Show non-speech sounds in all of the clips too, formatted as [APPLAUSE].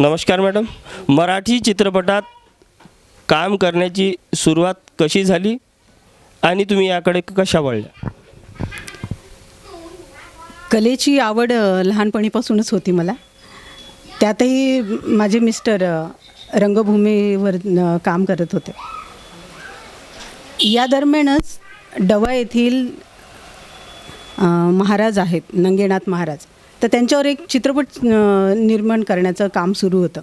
नमस्कार मॅडम. मराठी चित्रपटात काम करण्याची सुरुवात कशी झाली आणि तुम्ही याकडे कशा वळल्या? कलेची आवड लहानपणीपासूनच होती मला. त्यातही माझे मिस्टर रंगभूमीवर काम करत होते. या दरम्यानच डवा येथील महाराज आहेत नंगेनाथ महाराज. तर त्यांच्यावर एक चित्रपट निर्माण करण्याचं काम सुरू होतं.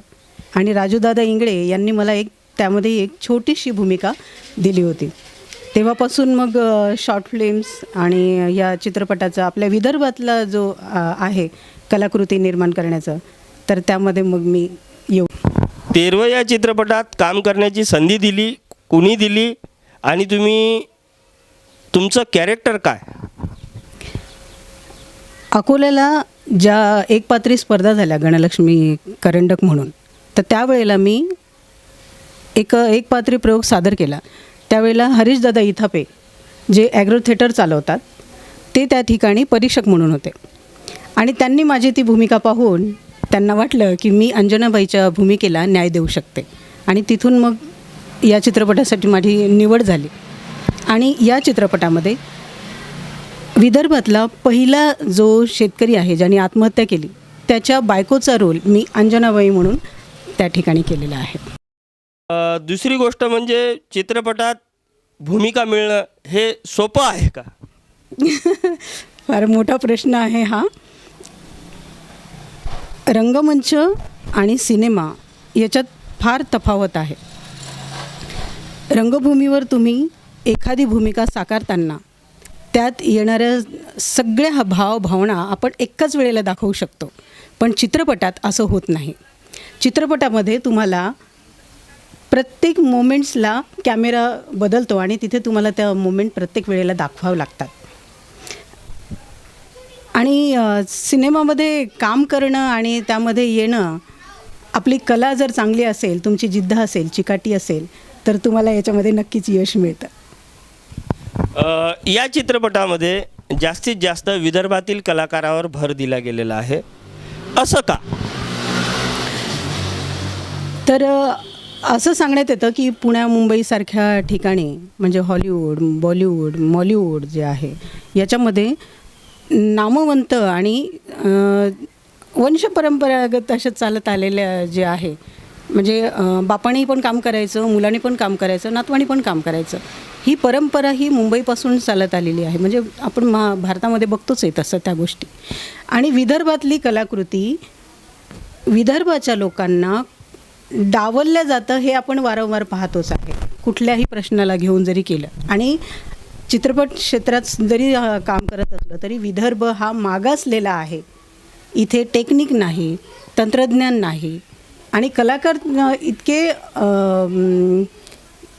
आणि राजूदादा इंगळे यांनी मला एक त्यामध्ये एक छोटीशी भूमिका दिली होती. तेव्हापासून मग शॉर्ट फिल्म्स आणि या चित्रपटाचा आपल्या विदर्भातला जो आहे कलाकृती निर्माण करण्याचं तर त्यामध्ये मग मी येऊ. तेरवं या चित्रपटात काम करण्याची संधी दिली कुणी दिली आणि तुम्ही तुमचं कॅरेक्टर काय? अकोल्याला ज्या एकपात्री स्पर्धा झाल्या गणलक्ष्मी करंडक म्हणून. तर त्यावेळेला मी एक एकपात्री प्रयोग सादर केला. त्यावेळेला हरीशदादा इथापे जे ॲग्रो थिएटर चालवतात ते त्या ठिकाणी परीक्षक म्हणून होते. आणि त्यांनी माझी ती भूमिका पाहून त्यांना वाटलं की मी अंजनाबाईच्या भूमिकेला न्याय देऊ शकते. आणि तिथून मग या चित्रपटासाठी माझी निवड झाली. आणि या चित्रपटामध्ये विदर्भातला पहिला जो शेतकरी आहे ज्याने आत्महत्या केली त्याच्या बायकोचा रोल मी अंजनाबाई म्हणून त्या ठिकाणी केलेला आहे. दुसरी गोष्ट म्हणजे चित्रपटात भूमिका मिळणं हे सोपं आहे का? [LAUGHS] फार मोठा प्रश्न आहे हा. रंगमंच आणि सिनेमा याच्यात फार तफावत आहे. रंगभूमीवर तुम्ही एखादी भूमिका साकारताना त्यात येणाऱ्या सगळ्या हा भाव भावना आपण एकाच वेळेला दाखवू शकतो. पण चित्रपटात असं होत नाही. चित्रपटामध्ये तुम्हाला प्रत्येक मोमेंट्सला कॅमेरा बदलतो आणि तिथे तुम्हाला त्या मोमेंट प्रत्येक वेळेला दाखवावं लागतात. आणि सिनेमामध्ये काम करणं आणि त्यामध्ये येणं आपली कला जर चांगली असेल तुमची जिद्द असेल चिकाटी असेल तर तुम्हाला याच्यामध्ये नक्कीच यश मिळतं. या चित्रपटामध्ये जास्तीत जास्त विदर्भातील कलाकारावर भर दिला गेलेला आहे. असं का? तर असं सांगण्यात येतं की पुण्या मुंबईसारख्या ठिकाणी म्हणजे हॉलिवूड बॉलिवूड मॉलिवूड जे आहे याच्यामध्ये नामवंत आणि वंशपरंपरागत अशा चालत आलेल्या जे आहे म्हणजे बापाने पण काम करायचं मुलाने पण काम करायचं नातवानी पण काम करायचं. ही परंपरा ही मुंबईपासून चालत आलेली आहे. म्हणजे आपण मा भारतामध्ये बघतोच आहे तसं त्या गोष्टी. आणि विदर्भातली कलाकृती विदर्भाच्या लोकांना डावललं जातं हे आपण वारंवार पाहतोच आहे. कुठल्याही प्रश्नाला घेऊन जरी केलं आणि चित्रपट क्षेत्रात जरी काम करत असलं तरी विदर्भ हा मागासलेला आहे. इथे टेक्निक नाही तंत्रज्ञान नाही आणि कलाकार इतके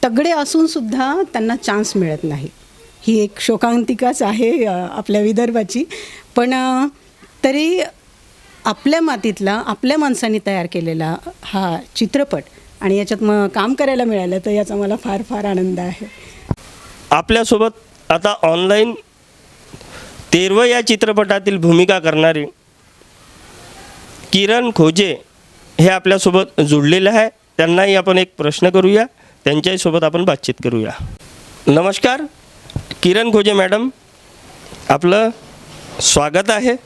तगडे असूनसुद्धा त्यांना चान्स मिळत नाही. ही एक शोकांतिकाच आहे आपल्या विदर्भाची. पण तरी आपल्या मातीतला आपल्या माणसांनी तयार केलेला हा चित्रपट आणि याच्यात मग काम करायला मिळालं तर याचा मला फार फार आनंद आहे. आपल्यासोबत आता ऑनलाईन तेरव या चित्रपटातील भूमिका करणारे किरण खोजे हे आपल्यासोबत जुळलेलं आहे. त्यांनाही आपण एक प्रश्न करूया. त्यांच्याही सोबत आपण बातचीत करूया. नमस्कार. किरण खोजे मॅडम आपलं स्वागत आहे.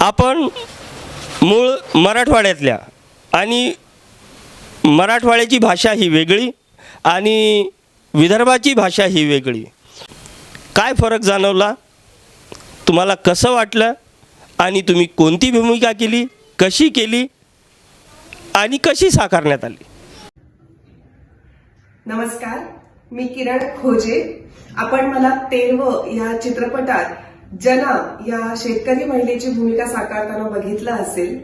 आपण मूळ मराठवाड्यातल्या आणि मराठवाड्याची भाषा ही वेगळी आणि विदर्भाची भाषा ही वेगळी. काय फरक जाणवला? तुम्हाला कसं वाटलं? आणि तुम्ही कोणती भूमिका केली? कशी केली आणि कशी साकारण्यात आली? नमस्कार मी किरण खोजे. आपण मला तेरव या चित्रपटात जना या शेतकरी महिलेची भूमिका साकारताना बघितलं असेल.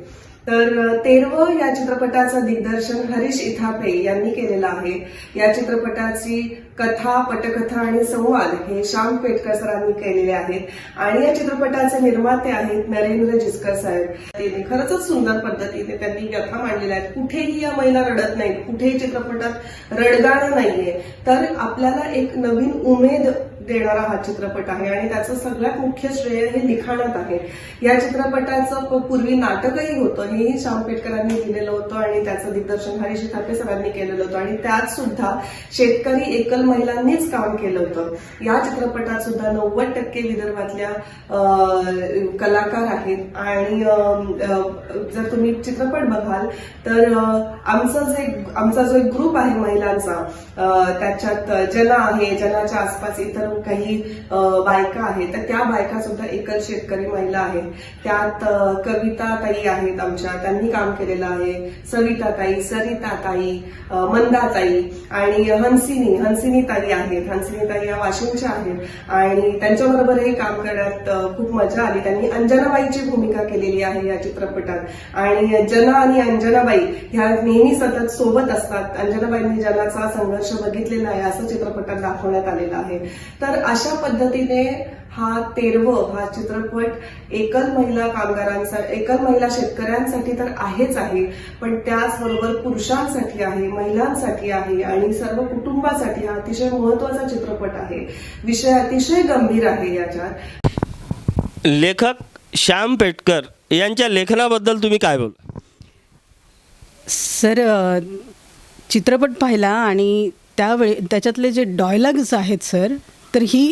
तर तेरव या चित्रपटाचं दिग्दर्शन हरीश इथापे यांनी केलेलं आहे. या चित्रपटाची कथा पटकथा आणि संवाद हे श्याम पेटकर सरांनी केलेले आहेत. आणि या चित्रपटाचे निर्माते आहेत नरेंद्र जिचकर साहेब. त्यांनी खरंच सुंदर पद्धतीने त्यांनी व्यथा मांडलेल्या आहेत. कुठेही या महिला रडत नाहीत. कुठेही चित्रपटात रडगाणं नाहीये. तर आपल्याला एक नवीन उमेद देणारा हा चित्रपट आहे आणि त्याचं सगळ्यात मुख्य श्रेय हे लिखाणात आहे. या चित्रपटाचं प- पूर्वी नाटकही होतं. हेही श्याम पेटकरांनी लिहिलेलं होतं आणि त्याचं दिग्दर्शन हरीश ठाकरे सरांनी केलेलं होतं. आणि त्यात सुद्धा शेतकरी एकल महिलांनीच काम केलं होतं. या चित्रपटात सुद्धा नव्वद टक्के विदर्भातल्या कलाकार आहेत. आणि जर तुम्ही चित्रपट बघाल तर आमचा आमचं जे आमचा जो एक ग्रुप आहे महिलांचा त्याच्यात जना आहे जनाच्या आसपास इतर काही बायका आहेत तर त्या बायका सुद्धा एकल शेतकरी महिला आहेत. त्यात कविता ताई आहेत आमच्या त्यांनी काम केलेलं आहे. सविता ताई सरिता ताई मंदा ताई आणि हंसिनी हंसिनी ताई आहेत. हंसिनी ताई या वाशिमच्या आहेत. आणि त्यांच्याबरोबरही काम करण्यात खूप मजा आली. त्यांनी अंजनाबाईची भूमिका केलेली आहे या चित्रपटात. आणि जना आणि अंजनाबाई ह्या नेहमी सतत सोबत असतात. अंजनाबाईंनी जनाचा संघर्ष बघितलेला आहे. असं चित्रपटात दाखवण्यात आलेलं आहे. तर अशा पद्धतीने हा तेरव हा चित्रपट एकल महिला कामगारांचा एकल महिला शेतकऱ्यांचा शेतकऱ्यांसाठी तर आहेच आहे पण त्याचबरोबर पुरुषांसाठी आहे महिलांसाठी आहे आणि सर्व कुटुंबासाठी हा अतिशय महत्त्वाचा चित्रपट आहे. विषय अतिशय गंभीर आहे याच्यात. लेखक श्याम पेटकर यांच्या लेखनाबद्दल तुम्ही काय बोल? सर चित्रपट पाहिला आणि त्यावेळी त्याच्यातले जे डायलॉग्स आहेत सर तर ही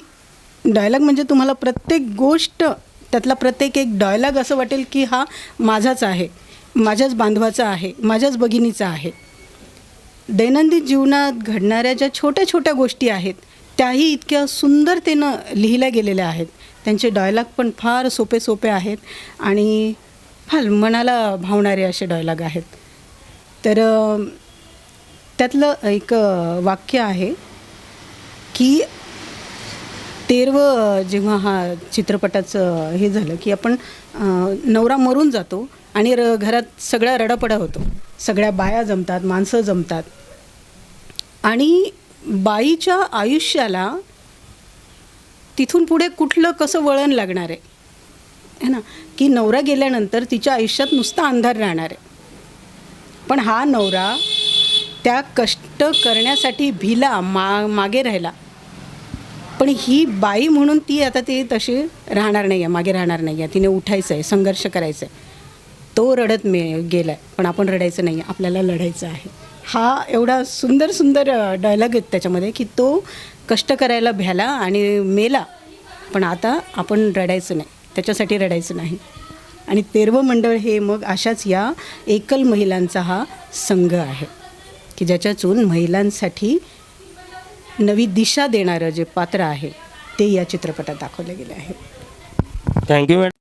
डायलॉग म्हणजे तुम्हाला प्रत्येक गोष्ट त्यातला प्रत्येक एक डायलॉग असं वाटेल की हा माझाच आहे माझ्याच बांधवाचा आहे माझ्याच भगिनीचा आहे. दैनंदिन जीवनात घडणाऱ्या ज्या छोट्या छोट्या गोष्टी आहेत त्याही इतक्या सुंदरतेनं लिहिल्या गेलेल्या आहेत. त्यांचे डायलॉग पण फार सोपे सोपे आहेत आणि फार मनाला भावणारे असे डायलॉग आहेत. तर त्यातलं एक वाक्य आहे की तेरव जेव्हा हा चित्रपटाचं हे झालं की आपण नवरा मरून जातो आणि र घरात सगळ्या रडापडा होतो. सगळ्या बाया जमतात माणसं जमतात. आणि बाईच्या आयुष्याला तिथून पुढे कुठलं कसं वळण लागणार आहे? है ना? की नवरा गेल्यानंतर तिच्या आयुष्यात नुसता अंधार राहणार आहे. पण हा नवरा त्या कष्ट करण्यासाठी भिला मा मागे राहिला. पण ही बाई म्हणून ती आता ती तशी राहणार नाही आहे मागे राहणार नाही आहे तिने उठायचं आहे संघर्ष करायचा आहे तो रडत मे गेला आहे पण आपण रडायचं नाही आहे आपल्याला लढायचं आहे. हा एवढा सुंदर सुंदर डायलॉग आहेत त्याच्यामध्ये की तो कष्ट करायला भ्याला आणि मेला. पण आता आपण रडायचं नाही. त्याच्यासाठी रडायचं नाही. आणि तेरवं मंडळ हे मग अशाच या एकल महिलांचा हा संघ आहे. की ज्याच्यातून महिलांसाठी नवी दिशा देणारं जे पात्र आहे ते या चित्रपटात दाखवलं गेलं आहे. Thank you madam